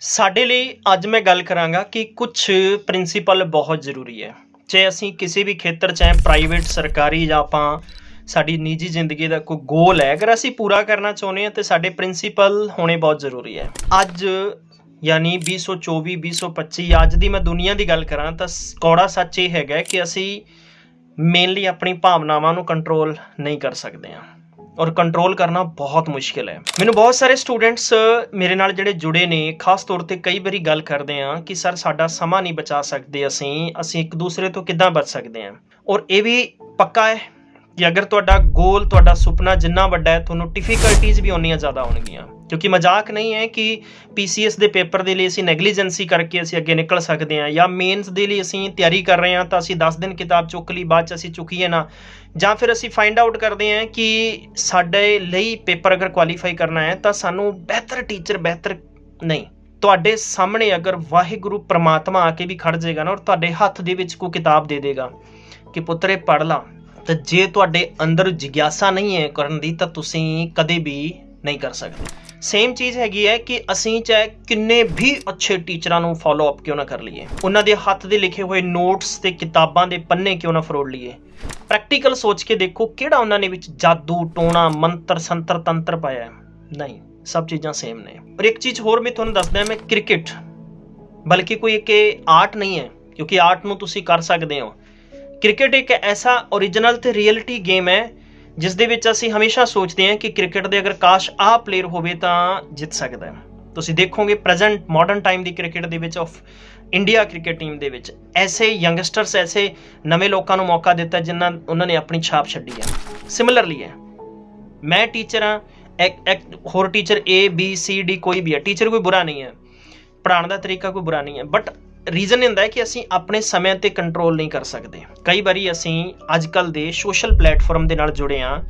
ਸਾਡੇ ਲਈ ਅੱਜ ਮੈਂ ਗੱਲ ਕਰਾਂਗਾ ਕਿ ਕੁਝ ਪ੍ਰਿੰਸੀਪਲ ਬਹੁਤ ਜ਼ਰੂਰੀ ਹੈ। ਚਾਹੇ ਅਸੀਂ ਕਿਸੇ ਵੀ ਖੇਤਰ ਚਾਹੇ ਪ੍ਰਾਈਵੇਟ ਸਰਕਾਰੀ ਜਾਂ ਆਪਾਂ ਸਾਡੀ ਨਿੱਜੀ ਜ਼ਿੰਦਗੀ ਦਾ ਕੋਈ ਗੋਲ ਹੈ, ਅਗਰ ਅਸੀਂ ਪੂਰਾ ਕਰਨਾ ਚਾਹੁੰਦੇ ਹਾਂ ਤੇ ਸਾਡੇ ਪ੍ਰਿੰਸੀਪਲ ਹੋਣੇ ਬਹੁਤ ਜ਼ਰੂਰੀ ਹੈ। ਅੱਜ ਯਾਨੀ 2024 2025 ਅੱਜ ਦੀ ਮੈਂ ਦੁਨੀਆ ਦੀ ਗੱਲ ਕਰਾਂ ਤਾਂ ਕੌੜਾ ਸੱਚ ਇਹ ਹੈਗਾ ਕਿ ਅਸੀਂ ਮੇਨਲੀ ਆਪਣੀ ਭਾਵਨਾਵਾਂ ਨੂੰ ਕੰਟਰੋਲ ਨਹੀਂ ਕਰ ਸਕਦੇ ਹਾਂ। ਔਰ ਕੰਟਰੋਲ ਕਰਨਾ ਬਹੁਤ ਮੁਸ਼ਕਿਲ ਹੈ। ਮੈਨੂੰ ਬਹੁਤ ਸਾਰੇ ਸਟੂਡੈਂਟਸ ਮੇਰੇ ਨਾਲ ਜਿਹੜੇ ਜੁੜੇ ਨੇ, ਖਾਸ ਤੌਰ ਤੇ ਕਈ ਵਾਰੀ ਗੱਲ ਕਰਦੇ ਆ ਕਿ, ਸਰ, ਸਾਡਾ ਸਮਾਂ ਨਹੀਂ ਬਚਾ ਸਕਦੇ ਅਸੀਂ ਅਸੀਂ ਇੱਕ ਦੂਸਰੇ ਤੋਂ ਕਿੱਦਾਂ ਬਚ ਸਕਦੇ ਹਾਂ? ਔਰ ਇਹ ਵੀ ਪੱਕਾ ਹੈ ਕਿ ਅਗਰ ਤੁਹਾਡਾ ਗੋਲ ਤੁਹਾਡਾ ਸੁਪਨਾ ਜਿੰਨਾ ਵੱਡਾ ਹੈ, ਤੁਹਾਨੂੰ ਡਿਫਿਕਲਟੀਜ਼ ਵੀ ਓਨੀਆਂ ਜ਼ਿਆਦਾ ਹੋਣਗੀਆਂ। ਕਿਉਂਕਿ ਮਜ਼ਾਕ ਨਹੀਂ ਹੈ ਕਿ ਪੀਸੀਐਸ ਦੇ ਪੇਪਰ ਦੇ ਲਈ ਅਸੀਂ ਨੈਗਲੀਜੈਂਸੀ ਕਰਕੇ ਅਸੀਂ ਅੱਗੇ ਨਿਕਲ ਸਕਦੇ ਹਾਂ ਜਾਂ ਮੇਨਸ ਦੇ ਲਈ ਅਸੀਂ ਤਿਆਰੀ ਕਰ ਰਹੇ ਹਾਂ ਤਾਂ ਅਸੀਂ 10 ਦਿਨ ਕਿਤਾਬ ਚੁੱਕ ਲਈ, ਬਾਅਦ ਚ ਅਸੀਂ ਚੁੱਕੀਏ ਨਾ। ਜਾਂ ਫਿਰ ਅਸੀਂ ਫਾਈਂਡ ਆਊਟ ਕਰਦੇ ਹਾਂ ਕਿ ਸਾਡੇ ਲਈ ਪੇਪਰ ਅਗਰ ਕੁਆਲੀਫਾਈ ਕਰਨਾ ਹੈ ਤਾਂ ਸਾਨੂੰ ਬਿਹਤਰ ਟੀਚਰ ਬਿਹਤਰ ਨਹੀਂ। ਤੁਹਾਡੇ ਸਾਹਮਣੇ ਅਗਰ ਵਾਹਿਗੁਰੂ ਪ੍ਰਮਾਤਮਾ ਆ ਕੇ ਵੀ ਖੜ ਜਾਏਗਾ ਨਾ ਔਰ ਤੁਹਾਡੇ ਹੱਥ ਦੇ ਵਿੱਚ ਕੋਈ ਕਿਤਾਬ ਦੇ ਦੇਗਾ ਕਿ ਪੁੱਤਰੇ ਪੜ ਲਾ, ਤਾਂ ਜੇ ਤੁਹਾਡੇ ਅੰਦਰ ਜਿਗਿਆਸਾ ਨਹੀਂ ਹੈ ਕਰਨ ਦੀ ਤਾਂ ਤੁਸੀਂ ਕਦੇ ਵੀ ਨਹੀਂ ਕਰ ਸਕਦੇ। ਸੇਮ ਚੀਜ਼ ਹੈਗੀ ਹੈ ਕਿ ਅਸੀਂ ਚਾਹੇ ਕਿੰਨੇ ਵੀ ਅੱਛੇ ਟੀਚਰਾਂ ਨੂੰ ਫਾਲੋ ਅਪ ਕਿਉਂ ਨਾ ਕਰ ਲਈਏ। ਉਹਨਾਂ ਦੇ ਹੱਥ ਦੇ ਲਿਖੇ ਹੋਏ ਨੋਟਸ ਤੇ ਕਿਤਾਬਾਂ ਦੇ ਪੰਨੇ ਕਿਉਂ ਨਾ ਫਰੋੜ ਲਈਏ। ਪ੍ਰੈਕਟੀਕਲ ਸੋਚ ਕੇ ਦੇਖੋ ਕਿਹੜਾ ਉਹਨਾਂ ਨੇ ਵਿੱਚ ਜਾਦੂ, ਟੋਣਾ, ਮੰਤਰ, ਸੰਤਰ, ਤੰਤਰ ਪਾਇਆ ਹੈ। ਨਹੀਂ, ਸਭ ਚੀਜ਼ਾਂ ਸੇਮ ਨੇ। ਪਰ ਇੱਕ ਚੀਜ਼ ਹੋਰ ਮੈਂ ਤੁਹਾਨੂੰ ਦੱਸਦਾ ਮੈਂ ਕ੍ਰਿਕਟ। ਬਲਕਿ ਕੋਈ ਇੱਕ ਆਰਟ ਨਹੀਂ ਹੈ, ਕਿਉਂਕਿ ਆਰਟ ਨੂੰ ਤੁਸੀਂ ਕਰ ਸਕਦੇ ਹੋ। ਕ੍ਰਿਕਟ ਇੱਕ ਐਸਾ origignal ਤੇ ਰਿਐਲਿਟੀ ਗੇਮ ਹੈ ਜਿਸ ਦੇ ਵਿੱਚ ਅਸੀਂ ਹਮੇਸ਼ਾ ਸੋਚਦੇ ਹਾਂ ਕਿ ਕ੍ਰਿਕਟ ਦੇ ਅਗਰ ਕਾਸ਼ ਆਹ ਪਲੇਅਰ ਹੋਵੇ ਤਾਂ ਜਿੱਤ ਸਕਦਾ ਹੈ। ਤੁਸੀਂ ਦੇਖੋਗੇ ਪ੍ਰੈਜ਼ੈਂਟ ਮਾਡਰਨ ਟਾਈਮ ਦੀ ਕ੍ਰਿਕਟ ਦੇ ਵਿੱਚ ਆਫ ਇੰਡੀਆ ਕ੍ਰਿਕਟ ਟੀਮ ਦੇ ਵਿੱਚ ਐਸੇ ਯੰਗਸਟਰਸ ਐਸੇ ਨਵੇਂ ਲੋਕਾਂ ਨੂੰ ਮੌਕਾ ਦਿੱਤਾ ਜਿਨ੍ਹਾਂ ਉਹਨਾਂ ਨੇ ਆਪਣੀ ਛਾਪ ਛੱਡੀ ਹੈ। ਸਿਮਿਲਰਲੀ ਹੈ, ਮੈਂ ਟੀਚਰ ਹਾਂ, ਇੱਕ ਹੋਰ teacher A, B, C, D ਕੋਈ ਵੀ ਹੈ। ਟੀਚਰ ਕੋਈ ਬੁਰਾ ਨਹੀਂ ਹੈ। ਪੜ੍ਹਾਉਣ ਦਾ ਤਰੀਕਾ ਕੋਈ ਬੁਰਾ ਨਹੀਂ ਹੈ। ਬਟ ਰੀਜ਼ਨ ਹੁੰਦਾ ਹੈ ਕਿ ਅਸੀਂ ਆਪਣੇ ਸਮੇਂ ਤੇ ਕੰਟਰੋਲ ਨਹੀਂ ਕਰ ਸਕਦੇ। ਕਈ ਵਾਰੀ ਅਸੀਂ ਅੱਜ ਕੱਲ ਦੇ ਸੋਸ਼ਲ ਪਲੇਟਫਾਰਮ ਦੇ ਨਾਲ ਜੁੜੇ ਹਾਂ।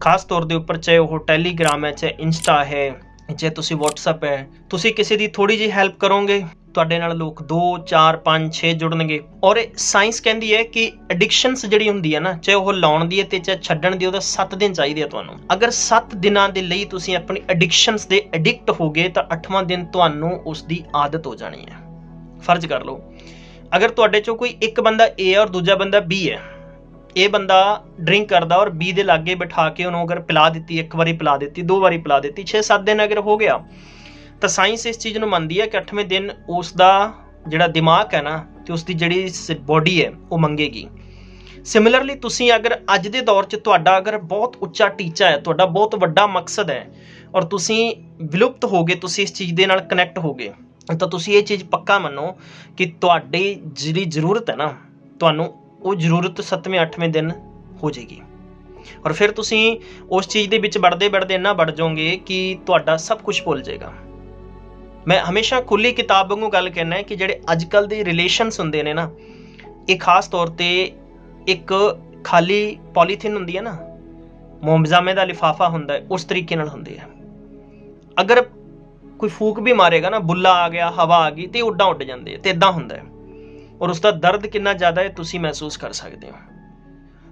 ਖਾਸ ਤੌਰ ਦੇ ਉੱਪਰ ਚਾਹੇ ਉਹ ਟੈਲੀਗ੍ਰਾਮ ਹੈ, ਚਾਹੇ ਇੰਸਟਾ ਹੈ, ਚਾਹੇ ਤੁਸੀਂ WhatsApp ਹੈ, ਤੁਸੀਂ ਕਿਸੇ ਦੀ ਥੋੜੀ ਜਿਹੀ ਹੈਲਪ ਕਰੋਗੇ, ਤੁਹਾਡੇ ਨਾਲ ਲੋਕ 2 4 5 6 ਜੁੜਨਗੇ। ਔਰ ਸਾਇੰਸ ਕਹਿੰਦੀ ਹੈ ਕਿ ਐਡਿਕਸ਼ਨਸ ਜਿਹੜੀ ਹੁੰਦੀ ਹੈ ਨਾ, ਚਾਹੇ ਉਹ ਲਾਉਣ ਦੀ ਹੈ ਤੇ ਚਾਹੇ ਛੱਡਣ ਦੀ, ਉਹਦਾ 7 ਦਿਨ ਚਾਹੀਦੇ ਆ ਤੁਹਾਨੂੰ। ਅਗਰ 7 ਦਿਨਾਂ ਦੇ ਲਈ ਤੁਸੀਂ ਆਪਣੀ ਐਡਿਕਸ਼ਨਸ ਦੇ ਐਡਿਕਟ ਹੋਗੇ, ਤਾਂ 8ਵਾਂ ਦਿਨ ਤੁਹਾਨੂੰ ਉਸ ਦੀ ਆਦਤ ਹੋ ਜਾਣੀ ਹੈ। ਫਰਜ਼ ਕਰ ਲਓ। ਅਗਰ ਤੁਹਾਡੇ ਚੋਂ ਕੋਈ ਇੱਕ ਬੰਦਾ A ਹੈ ਔਰ ਦੂਜਾ ਬੰਦਾ B ਹੈ, ਇਹ ਬੰਦਾ ਡਰਿੰਕ ਕਰਦਾ ਔਰ B ਦੇ ਲਾਗੇ ਬਿਠਾ ਕੇ ਉਹਨੂੰ ਅਗਰ ਪਿਲਾ ਦਿੱਤੀ, ਇੱਕ ਵਾਰੀ ਪਿਲਾ ਦਿੱਤੀ, ਦੋ ਵਾਰੀ ਪਿਲਾ ਦਿੱਤੀ 6-7 ਦਿਨ ਅਗਰ ਹੋ ਗਿਆ, ਤਾਂ ਸਾਇੰਸ ਇਸ ਚੀਜ਼ ਨੂੰ ਮੰਨਦੀ ਹੈ ਕਿ 8ਵੇਂ ਦਿਨ ਉਸ ਦਾ ਜਿਹੜਾ ਦਿਮਾਗ ਹੈ ਨਾ, ਤੇ ਉਸ ਦੀ ਜਿਹੜੀ ਬੋਡੀ ਹੈ, ਉਹ ਮੰਗੇਗੀ। ਸਿਮਿਲਰਲੀ ਤੁਸੀਂ ਅਗਰ ਅੱਜ ਦੇ ਦੌਰ 'ਚ ਤੁਹਾਡਾ ਅਗਰ ਬਹੁਤ ਉੱਚਾ ਟੀਚਾ ਹੈ, ਤੁਹਾਡਾ ਬਹੁਤ ਵੱਡਾ ਮਕਸਦ ਹੈ, ਔਰ ਤੁਸੀਂ ਵਿਲੁਪਤ ਹੋਗੇ, ਤੁਸੀਂ ਇਸ ਚੀਜ਼ ਦੇ ਨਾਲ ਕਨੈਕਟ ਹੋਗੇ ਤਾਂ ਤੁਸੀਂ ਇਹ ਚੀਜ਼ ਪੱਕਾ ਮੰਨੋ ਕਿ ਤੁਹਾਡੀ ਜਿਹੜੀ ਜ਼ਰੂਰਤ ਹੈ ਨਾ, ਤੁਹਾਨੂੰ ਉਹ ਜ਼ਰੂਰਤ 7ਵੇਂ 8ਵੇਂ ਦਿਨ ਹੋ ਜਾਏਗੀ। ਔਰ ਫਿਰ ਤੁਸੀਂ ਉਸ ਚੀਜ਼ ਦੇ ਵਿੱਚ ਵੜਦੇ ਵੜਦੇ ਇੰਨਾ ਵੜ ਜਾਓਗੇ ਕਿ ਤੁਹਾਡਾ ਸਭ ਕੁਝ ਭੁੱਲ ਜਾਏਗਾ। ਮੈਂ ਹਮੇਸ਼ਾ ਖੁੱਲੀ ਕਿਤਾਬ ਵਾਂਗੂ ਗੱਲ ਕਹਿਣਾ ਹੈ ਕਿ ਜਿਹੜੇ ਅੱਜ ਕੱਲ ਦੇ ਰਿਲੇਸ਼ਨਸ ਹੁੰਦੇ ਨੇ ਨਾ, ਇਹ ਖਾਸ ਤੌਰ ਤੇ ਇੱਕ ਖਾਲੀ ਪੋਲੀਥੀਨ ਹੁੰਦੀ ਹੈ ਨਾ, ਮੋਮਜ਼ਾਮੇ ਦਾ ਲਿਫਾਫਾ ਹੁੰਦਾ ਹੈ, ਉਸ ਤਰੀਕੇ ਨਾਲ ਹੁੰਦੇ ਆ। ਅਗਰ ਕੋਈ ਫੂਕ ਵੀ ਮਾਰੇਗਾ ਨਾ, ਬੁੱਲਾ ਆ ਗਿਆ, ਹਵਾ ਆ ਗਈ, ਤੇ ਉੱਡਾਂ ਉੱਡ ਜਾਂਦੇ ਤੇ ਇਦਾਂ ਹੁੰਦਾ ਹੈ। ਔਰ ਉਸ ਦਾ ਦਰਦ ਕਿੰਨਾ ਜ਼ਿਆਦਾ ਹੈ, ਤੁਸੀਂ ਮਹਿਸੂਸ ਕਰ ਸਕਦੇ ਹੋ।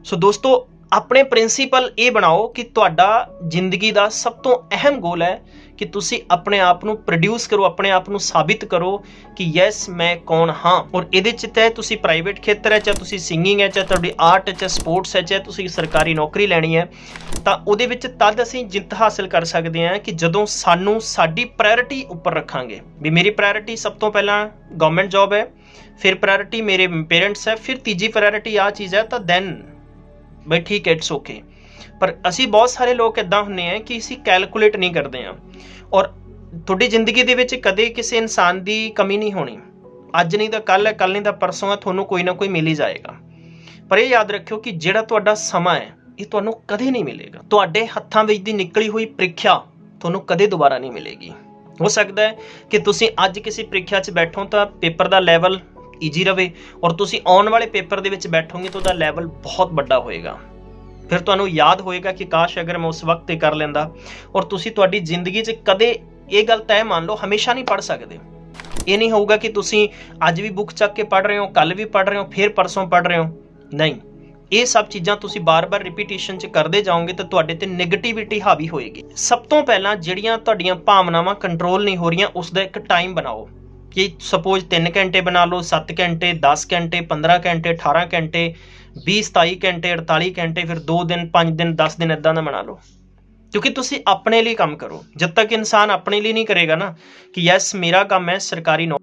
ਸੋ ਦੋਸਤੋ, ਆਪਣੇ ਪ੍ਰਿੰਸੀਪਲ ਇਹ ਬਣਾਓ ਕਿ ਤੁਹਾਡਾ ਜ਼ਿੰਦਗੀ ਦਾ ਸਭ ਤੋਂ ਅਹਿਮ ਗੋਲ ਹੈ ਕਿ ਤੁਸੀਂ ਆਪਣੇ ਆਪ ਨੂੰ ਪ੍ਰੋਡਿਊਸ ਕਰੋ, ਆਪਣੇ ਆਪ ਨੂੰ ਸਾਬਿਤ ਕਰੋ ਕਿ ਯੈਸ ਮੈਂ ਕੌਣ ਹਾਂ। ਔਰ ਇਹਦੇ ਚ ਤੈ ਤੁਸੀਂ ਪ੍ਰਾਈਵੇਟ ਖੇਤਰ ਹੈ, ਚਾਹੇ ਤੁਸੀਂ ਸਿੰਗਿੰਗ ਹੈ, ਚਾਹੇ ਤੁਹਾਡੀ ਆਰਟ ਹੈ, ਚਾਹੇ ਸਪੋਰਟਸ ਹੈ, ਚਾਹੇ ਤੁਸੀਂ ਸਰਕਾਰੀ ਨੌਕਰੀ ਲੈਣੀ ਹੈ, ਤਾਂ ਉਹਦੇ ਵਿੱਚ ਤਦ ਅਸੀਂ ਜਿੱਤ ਹਾਸਲ ਕਰ ਸਕਦੇ ਹਾਂ ਕਿ ਜਦੋਂ ਸਾਨੂੰ ਸਾਡੀ ਪ੍ਰਾਇੋਰਟੀ ਉੱਪਰ ਰੱਖਾਂਗੇ। ਵੀ ਮੇਰੀ ਪ੍ਰਾਇੋਰਟੀ ਸਭ ਤੋਂ ਪਹਿਲਾਂ ਗਵਰਨਮੈਂਟ ਜੌਬ ਹੈ, ਫਿਰ ਪ੍ਰਾਇੋਰਟੀ ਮੇਰੇ ਪੇਰੈਂਟਸ ਹੈ, ਫਿਰ ਤੀਜੀ ਪ੍ਰਾਇੋਰਟੀ ਆ ਚੀਜ਼ ਹੈ, ਤਾਂ ਦੈਨ ਬਈ ਠੀਕ ਹੈ ਇਟਸ ਓਕੇ ਪਰ ਅਸੀਂ ਬਹੁਤ ਸਾਰੇ ਲੋਕ ਇਦਾਂ ਹੁੰਨੇ ਆ ਕਿ ਅਸੀਂ ਕੈਲਕੂਲੇਟ ਨਹੀਂ ਕਰਦੇ ਆ ਔਰ ਤੁਹਾਡੀ ਜ਼ਿੰਦਗੀ ਦੇ ਵਿੱਚ ਕਦੇ ਕਿਸੇ ਇਨਸਾਨ ਦੀ ਕਮੀ ਨਹੀਂ ਹੋਣੀ। ਅੱਜ ਨਹੀਂ ਤਾਂ ਕੱਲ ਹੈ ਕੱਲ ਨਹੀਂ ਤਾਂ ਪਰਸੋਂ ਹੈ, ਤੁਹਾਨੂੰ ਕੋਈ ਨਾ ਕੋਈ ਮਿਲ ਹੀ ਜਾਏਗਾ। ਪਰ ਇਹ ਯਾਦ ਰੱਖਿਓ ਕਿ ਜਿਹੜਾ ਤੁਹਾਡਾ ਸਮਾਂ ਹੈ, ਇਹ ਤੁਹਾਨੂੰ ਕਦੇ ਨਹੀਂ ਮਿਲੇਗਾ। ਤੁਹਾਡੇ ਹੱਥਾਂ ਵਿੱਚ ਦੀ ਨਿਕਲੀ ਹੋਈ ਪ੍ਰੀਖਿਆ ਤੁਹਾਨੂੰ ਕਦੇ ਦੁਬਾਰਾ ਨਹੀਂ ਮਿਲੇਗੀ। ਹੋ ਸਕਦਾ ਹੈ ਕਿ ਤੁਸੀਂ ਅੱਜ ਕਿਸੇ ਪ੍ਰੀਖਿਆ 'ਚ ਬੈਠੋ ਤਾਂ ਪੇਪਰ ਦਾ ਲੈਵਲ ਈਜੀ ਰਵੇ ਔਰ ਤੁਸੀਂ ਆਉਣ ਵਾਲੇ ਪੇਪਰ ਦੇ ਵਿੱਚ ਬੈਠੋਗੇ ਤਾਂ ਉਹਦਾ ਲੈਵਲ ਬਹੁਤ ਵੱਡਾ ਹੋਏਗਾ। ਫਿਰ ਤੁਹਾਨੂੰ ਯਾਦ ਹੋਏਗਾ ਕਿ ਕਾਸ਼ ਅਗਰ ਮੈਂ ਉਸ ਵਕਤ ਤੇ ਕਰ ਲੈਂਦਾ ਔਰ ਤੁਸੀਂ ਤੁਹਾਡੀ ਜ਼ਿੰਦਗੀ 'ਚ ਕਦੇ ਇਹ ਗੱਲ ਤੈਅ ਮੰਨ ਲਓ, ਹਮੇਸ਼ਾ ਨਹੀਂ ਪੜ ਸਕਦੇ। ਇਹ ਨਹੀਂ ਹੋਊਗਾ ਕਿ ਤੁਸੀਂ ਅੱਜ ਵੀ ਬੁੱਕ ਚੱਕ ਕੇ ਪੜ ਰਹੇ ਹੋ ਕੱਲ ਵੀ ਪੜ ਰਹੇ ਹੋ, ਫਿਰ ਪਰਸੋਂ ਪੜ ਰਹੇ ਹੋ। ਨਹੀਂ, ਇਹ ਸਭ ਚੀਜ਼ਾਂ ਤੁਸੀਂ ਬਾਰ-ਬਾਰ ਰਿਪੀਟੀਸ਼ਨ ਚ ਕਰਦੇ ਜਾਓਗੇ ਤਾਂ ਤੁਹਾਡੇ ਤੇ 네ਗੇਟਿਵਿਟੀ ਹਾਵੀ ਹੋਏਗੀ। ਸਭ ਤੋਂ ਪਹਿਲਾਂ ਜਿਹੜੀਆਂ ਤੁਹਾਡੀਆਂ ਭਾਵਨਾਵਾਂ ਕੰਟਰੋਲ ਨਹੀਂ ਹੋ ਰਹੀਆਂ ਉਸ ਦਾ ਇੱਕ ਟਾਈਮ ਬਣਾਓ। ਕਿ ਸਪੋਜ਼ 3 ਘੰਟੇ ਬਣਾ ਲਓ 7 ਘੰਟੇ 10 ਘੰਟੇ 15 ਘੰਟੇ 18 ਘੰਟੇ 20 27 ਘੰਟੇ 48 ਘੰਟੇ, ਫਿਰ 2 ਦਿਨ 5 ਦਿਨ 10 ਦਿਨ ਇਦਾਂ ਦਾ ਬਣਾ ਲਓ। ਕਿਉਂਕਿ ਤੁਸੀਂ ਆਪਣੇ ਲਈ ਕੰਮ ਕਰੋ। ਜਦ ਤੱਕ ਇਨਸਾਨ ਆਪਣੇ ਲਈ ਨਹੀਂ ਕਰੇਗਾ ਨਾ, ਕਿ ਯੈਸ ਮੇਰਾ ਕੰਮ ਹੈ, ਸਰਕਾਰੀ ਨੌ